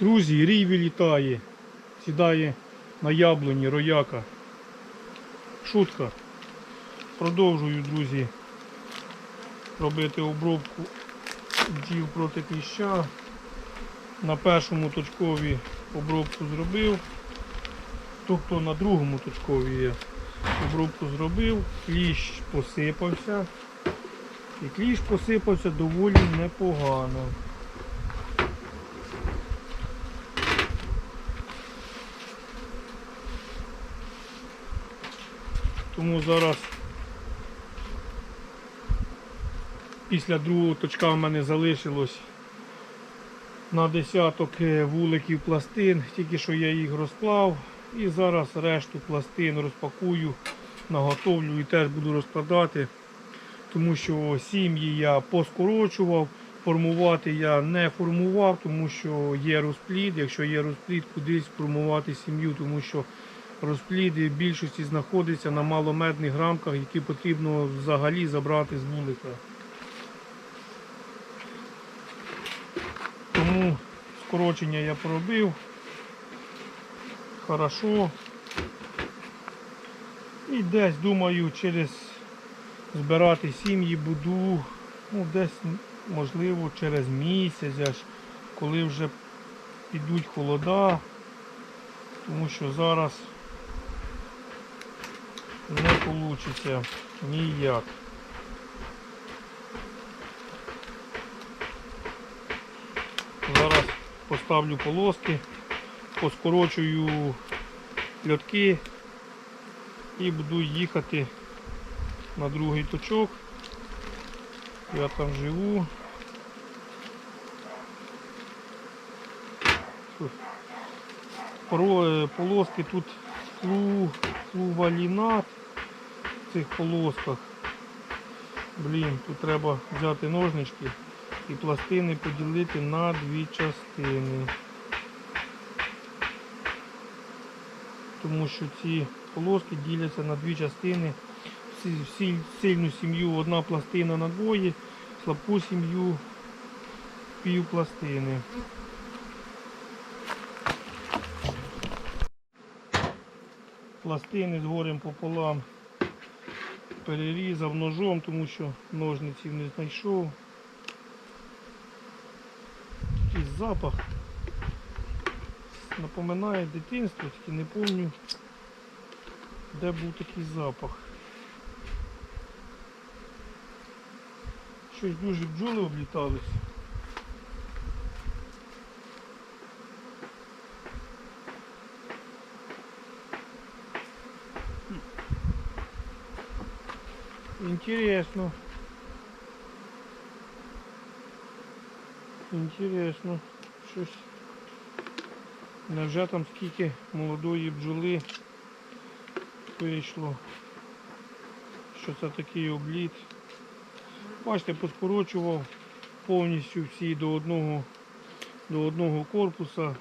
Друзі, рій вилітає, сідає на яблуні рояка. Шутка. Продовжую, друзі, робити обробку бджіл проти кліща. На першому точкові обробку зробив. Тобто на другому точкові я обробку зробив, кліщ посипався. І кліщ посипався доволі непогано. Тому зараз після другого точка в мене залишилось на десяток е, вуликів пластин, тільки що я їх розклав. І зараз решту пластин розпакую, наготовлю і теж буду розкладати, тому що сім'ї я поскорочував, формувати я не формував, тому що є розплід. Якщо є розплід, кудись формувати сім'ю, тому що розпліди в більшості знаходяться на маломедних рамках, які потрібно взагалі забрати з вулика. Тому скорочення я поробив. Хорошо. І десь, думаю, через збирати сім'ї буду, ну десь, можливо, через місяць, аж коли вже підуть холода, тому що зараз вийде ніяк. Зараз поставлю полоски, поскорочую льотки і буду їхати на другий точок. Я там живу. Поро- Полоски тут флу, флувалінат цих полосках. Блін, тут треба взяти ножнички і пластини поділити на дві частини. Тому що ці полоски діляться на дві частини. Сильну сім'ю одна пластина на двоє, слабку сім'ю пів пластини. Пластини з горем пополам перерізав ножом, тому що ножниців не знайшов. Такий запах. Напоминає дитинство, тільки не пам'ятаю, де був такий запах. Щось дуже бджоли облітались. Интересно. Интересно. Щось. Невже там скільки молодої бджоли вийшло. Що це такий обліт. Бачите, поскорочував повністю всі до одного до одного корпуса.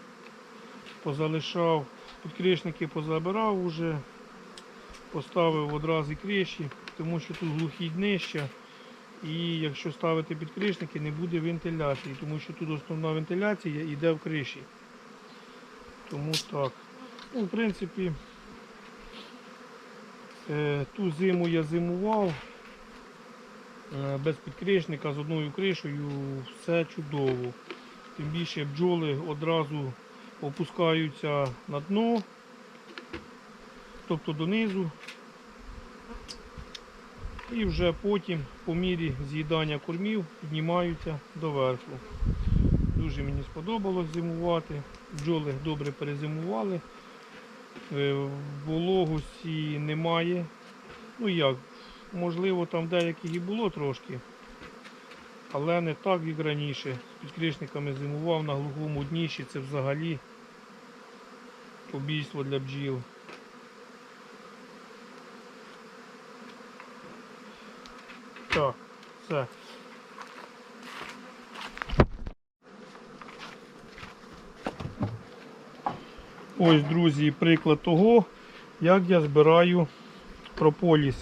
Позалишав, підкришники позабирав уже, поставив одразу криші, тому що тут глухі днища. І якщо ставити підкришники, не буде вентиляції, тому що тут основна вентиляція йде в криші. Тому так. Ну, в принципі, е, ту зиму я зимував е, без підкришника з одною кришею, все чудово. Тим більше бджоли одразу опускаються на дно, тобто донизу. І вже потім по мірі з'їдання кормів піднімаються доверху. Дуже мені сподобалось зимувати. Бджоли добре перезимували. Е, Вологості немає. Ну як, можливо, там деяких і було трошки, але не так, як раніше. З підкришниками зимував на глухому дніші, це взагалі побійство для бджіл. Так, все. Ось, друзі, приклад того, як я збираю прополіс.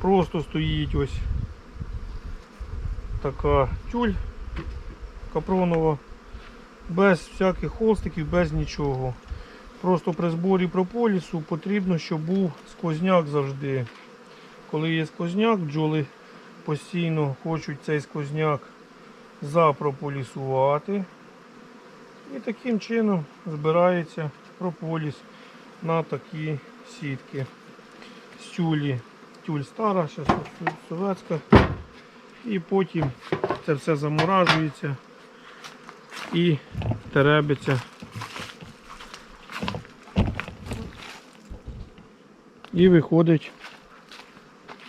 Просто стоїть ось така тюль капронова. без всяких холстиків, без нічого. Просто при зборі прополісу потрібно, щоб був сквозняк завжди. Коли є сквозняк, бджоли постійно хочуть цей сквозняк запрополісувати. І таким чином збирається прополіс на такі сітки. З тюлі. Тюль стара, зараз совєтська. І потім це все заморажується і теребиться. І виходить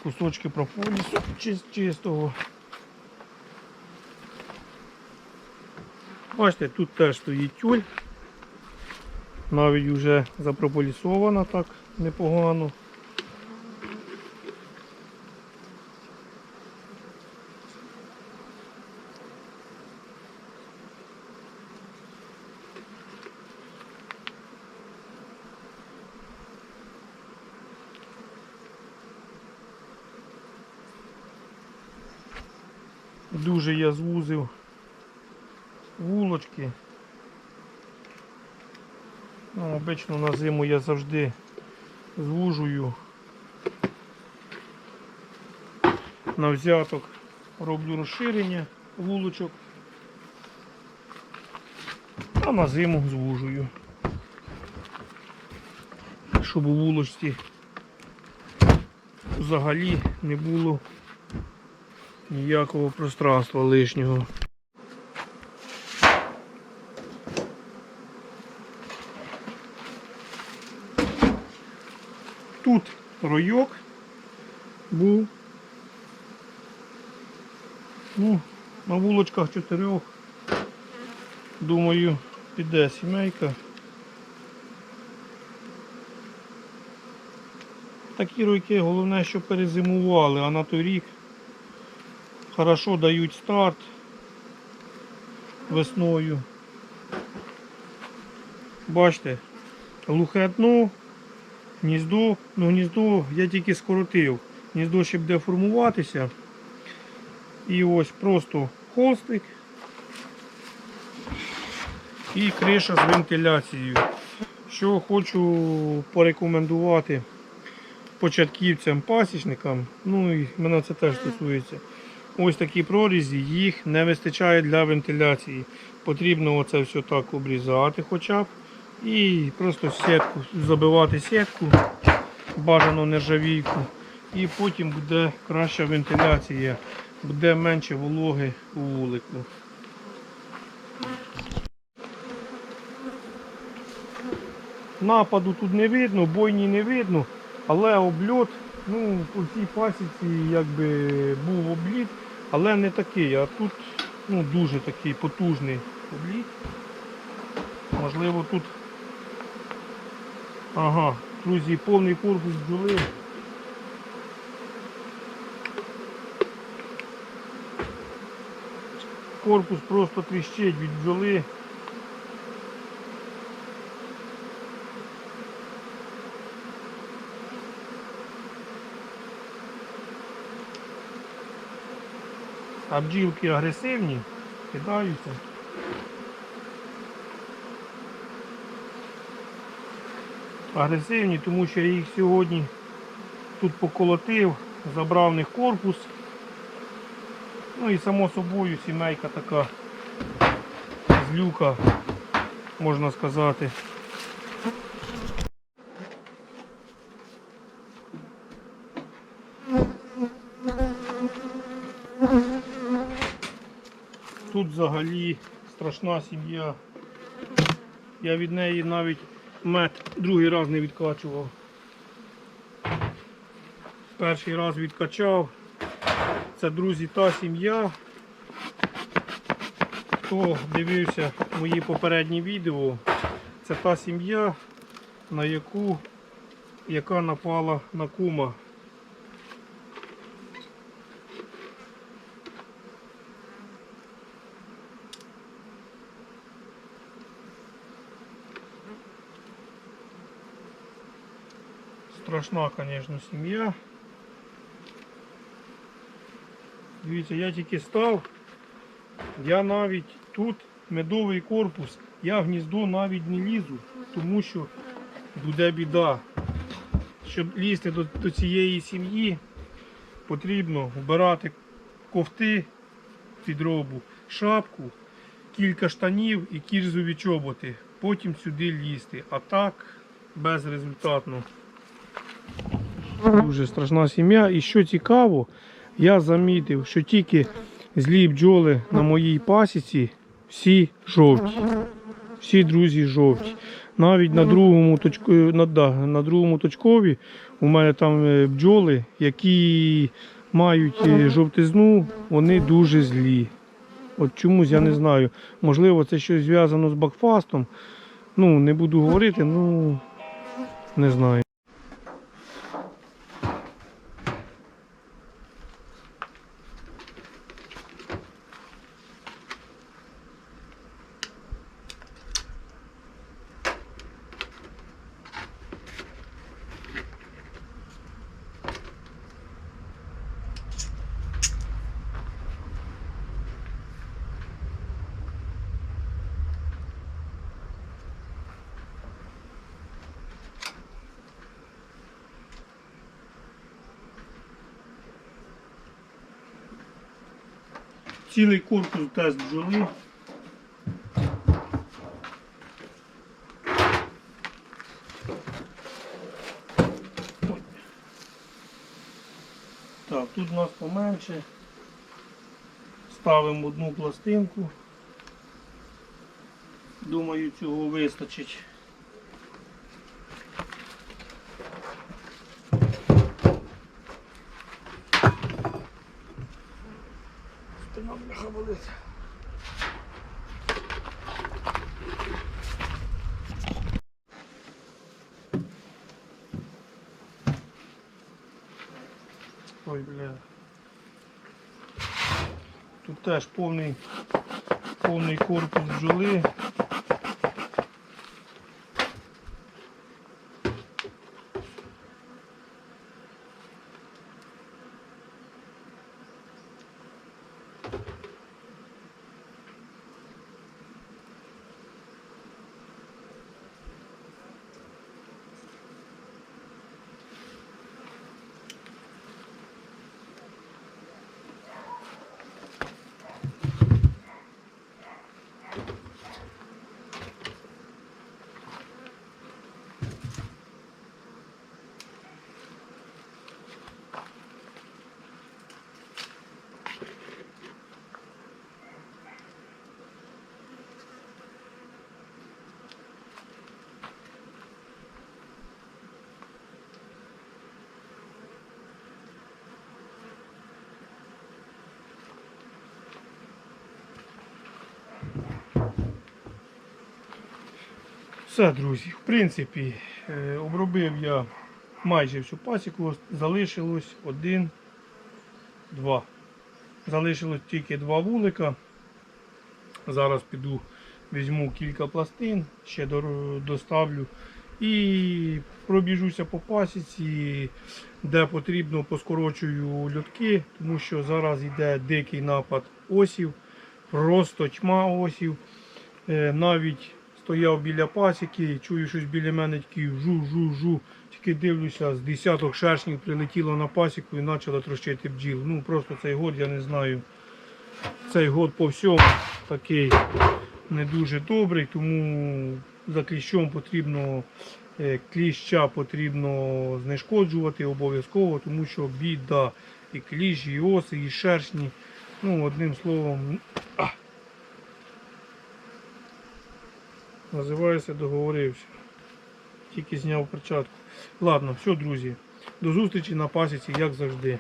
кусочки прополісу чис- чистого. Бачите, тут теж стоїть тюль. Навіть вже запрополісована так непогано. Дуже я звузив вулочки. Ну, обично на зиму я завжди звужую. На взяток роблю розширення вулочок. А на зиму звужую. Щоб у вулочці взагалі не було ніякого пространства лишнього. Тут ройок був. Ну, на вулочках чотирьох. Думаю, піде сімейка. Такі ройки, головне, що перезимували, а на той рік хорошо дають старт весною. Бачите, глухе дно, гніздо, ну гніздо я тільки скоротив. Гніздо ще буде формуватися. І ось просто холстик і криша з вентиляцією. Що хочу порекомендувати початківцям, пасічникам, ну і мене це теж стосується. Ось такі прорізі, їх не вистачає для вентиляції. Потрібно оце все так обрізати хоча б. І просто сітку, забивати сітку, бажано нержавійку. І потім буде краща вентиляція, буде менше вологи у вулику. Нападу тут не видно, бойні не видно, але обльот, ну, у цій пасіці якби був обліт, але не такий, а тут ну, дуже такий потужний обліт. Можливо тут. Ага, друзі, повний корпус бджоли. Корпус просто тріщить від бджоли. А бджілки агресивні, кидаються. Агресивні, тому що я їх сьогодні тут поколотив, забрав них корпус. Ну і само собою сімейка така злюка, можна сказати. Тут взагалі страшна сім'я. Я від неї навіть мед другий раз не відкачував. Перший раз відкачав. Це, друзі, та сім'я. Хто дивився мої попередні відео, це та сім'я, на яку яка напала на кума. Страшна, звісно, сім'я. Дивіться, я тільки став, я навіть тут медовий корпус, я в гніздо навіть не лізу, тому що буде біда. Щоб лізти до, до цієї сім'ї, потрібно вбирати ковти під робу, шапку, кілька штанів і кірзові чоботи. Потім сюди лізти. А так безрезультатно. Дуже страшна сім'я. І що цікаво, я замітив, що тільки злі бджоли на моїй пасіці всі жовті. Всі друзі жовті. Навіть на другому точку, на, да, на другому точкові у мене там е, бджоли, які мають е, жовтизну, вони дуже злі. От чомусь я не знаю. Можливо, це щось зв'язано з бакфастом. Ну, не буду говорити, ну не знаю. Цілий корпус тест бджоли. Так, тут у нас поменше. Ставимо одну пластинку. Думаю, цього вистачить. Теж повний, повний корпус бджоли. Все, друзі, в принципі, е, обробив я майже всю пасіку, залишилось один, два. Залишилось тільки два вулика. Зараз піду візьму кілька пластин, ще доставлю і пробіжуся по пасіці, де потрібно поскорочую льотки, тому що зараз йде дикий напад осів, просто тьма осів. Е, Навіть стояв біля пасіки, чую щось біля мене такий жу-жу-жу. Тільки дивлюся, з десяток шершнів прилетіло на пасіку і почало трощити бджіл. Ну просто цей год, я не знаю. Цей год по всьому такий не дуже добрий, тому за кліщом потрібно е, кліща потрібно знешкоджувати обов'язково, тому що біда і кліщ, і оси, і шершні. Ну, одним словом, Називається, договорився. Тільки зняв перчатку. Ладно, все, друзі. До зустрічі на пасіці, як завжди.